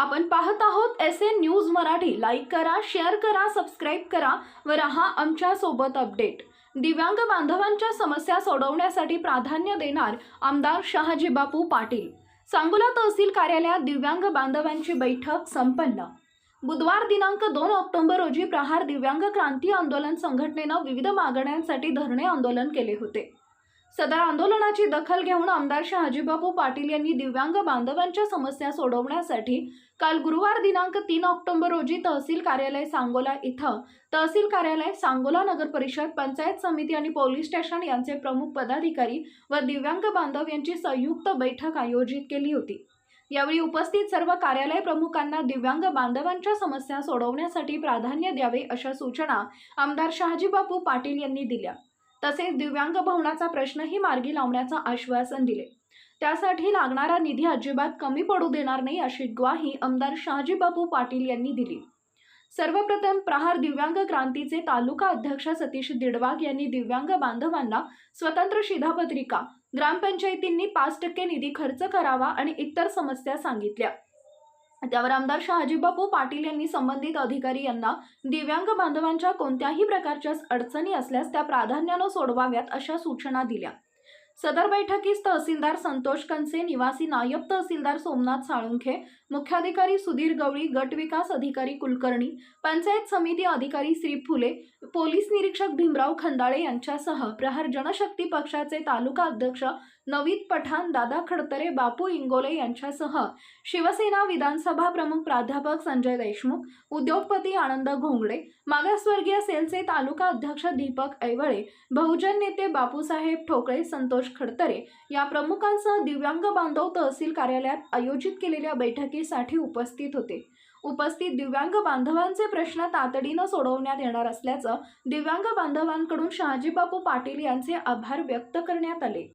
आपण पाहत आहोत S N news Marathi. Like करा शेअर करा सबस्क्राईब करा व रहा आमच्यासोबत अपडेट दिव्यांग बांधवांच्या समस्या सोडवण्यासाठी प्राधान्य देणार आमदार शहाजी बापू पाटील. सांगोला तहसील कार्यालयात दिव्यांग बांधवांची बैठक संपन्न. बुधवार दिनांक दोन ऑक्टोबर रोजी प्रहार दिव्यांग क्रांती आंदोलन संघटनेनं विविध मागण्यांसाठी धरणे आंदोलन केले होते. सदर आंदोलनाची दखल घेऊन आमदार शहाजीबाबू पाटील यांनी दिव्यांग बांधवांच्या समस्या सोडवण्यासाठी काल गुरुवार दिनांक तीन ऑक्टोबर रोजी तहसील कार्यालय सांगोला इथं तहसील कार्यालय सांगोला नगर परिषद पंचायत समिती आणि पोलीस स्टेशन यांचे प्रमुख पदाधिकारी व दिव्यांग बांधव यांची संयुक्त बैठक आयोजित केली होती. यावेळी उपस्थित सर्व कार्यालय प्रमुखांना दिव्यांग बांधवांच्या समस्या सोडवण्यासाठी प्राधान्य द्यावे अशा सूचना आमदार शहाजीबापू पाटील यांनी दिल्या. तसेच दिव्यांग भवनाचा प्रश्नही मार्गी लावण्याचं आश्वासन दिले. त्यासाठी लागणारा निधी अजिबात कमी पडू देणार नाही अशी ग्वाही आमदार शहाजीबापू पाटील यांनी दिली. सर्वप्रथम प्रहार दिव्यांग क्रांतीचे तालुका अध्यक्ष सतीश दिडवाग यांनी दिव्यांग बांधवांना स्वतंत्र शिधापत्रिका ग्रामपंचायतींनी पाच टक्के निधी खर्च करावा आणि इतर समस्या सांगितल्या. त्यावर आमदार शहाजीबापू पाटील यांनी संबंधित अधिकारी यांना दिव्यांग बांधवांच्या कोणत्याही प्रकारच्या अडचणी असल्यास त्या प्राधान्यानं सोडवाव्यात अशा सूचना दिल्या. सदर बैठकीस तहसीलदार संतोष कंसे निवासी नायब तहसीलदार सोमनाथ साळुंखे मुख्याधिकारी सुधीर गवळी गट विकास अधिकारी कुलकर्णी पंचायत समिती अधिकारी श्री फुले पोलीस निरीक्षक भीमराव खंदाळे यांच्यासह प्रहार जनशक्ती पक्षाचे तालुका अध्यक्ष नवीद पठाण दादा खडतरे बापू इंगोले यांच्यासह शिवसेना विधानसभा प्रमुख प्राध्यापक संजय देशमुख उद्योगपती आनंद घोंगडे मागासवर्गीय सेलचे तालुका अध्यक्ष दीपक ऐवळे बहुजन नेते बापूसाहेब ठोकळे संतोष खडतरे या प्रमुखांसह दिव्यांग बांधव तहसील कार्यालयात आयोजित केलेल्या बैठकीसाठी उपस्थित होते. उपस्थित दिव्यांग बांधवांचे प्रश्न तातडीनं सोडवण्यात येणार असल्याचं दिव्यांग बांधवांकडून शहाजीबापू पाटील यांचे आभार व्यक्त करण्यात आले.